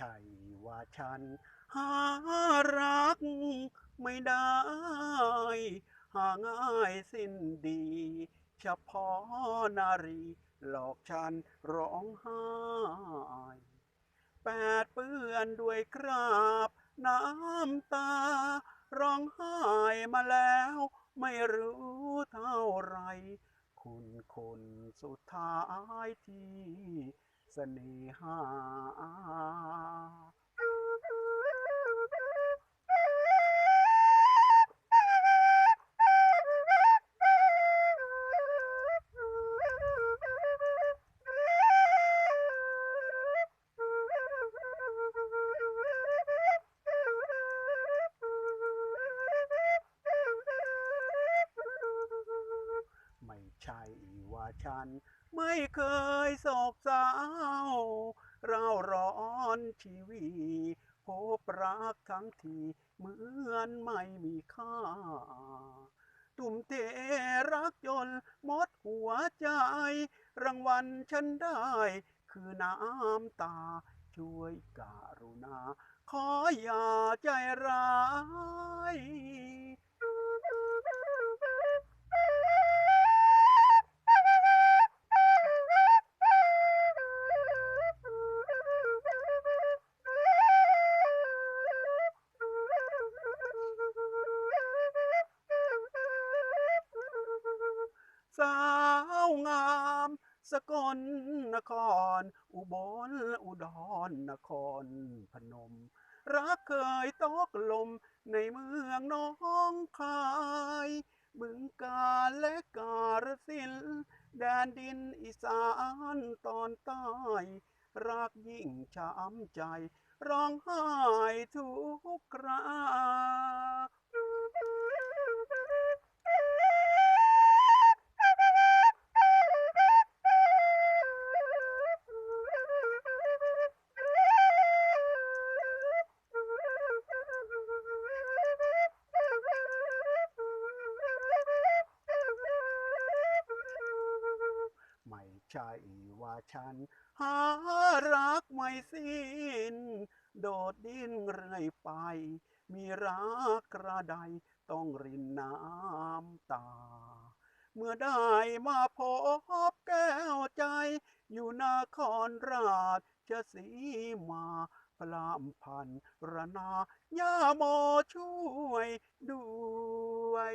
ช่ว่าฉัน หารักไม่ได้ หาง่ายสิ้นดี เฉพาะนารี หลอกฉันร้องไห้แปดเปื้อนด้วยคราบ น้ำตา ร้องไห้มาแล้ว ไม่รู้เท่าไร คุณคนสุดท้ายที่ เสน่หาไม่ใช่ว่าฉัน ไม่เคยโศกเศร้า เราร้อนชีวีพบรักทั้งทีเหมือนไม่มีค่า ตุ่มเทรักจนมดหัวใจ รางวัลฉันได้ คือน้ำตา ช่วยการุณา ขออย่าใจร้าย สาวงาม สกลนคร อุบลอุดรนครพนม รักเคยตกลมในเมืองน้องคายบึงกาฬและการสินแดนดินอีสานตอนใต้รักยิ่งช้ำใจ ร้องไห้ทุกครา ใช่ว่าฉัน หารักไม่สิ้น โดดดิ้นเรื่อยไป มีรักกระใดต้องรินน้ำตา เมื่อได้มาพบแก้วใจ อยู่นครราชสีมาพลามพันรนาย่าโมช่วยด้วย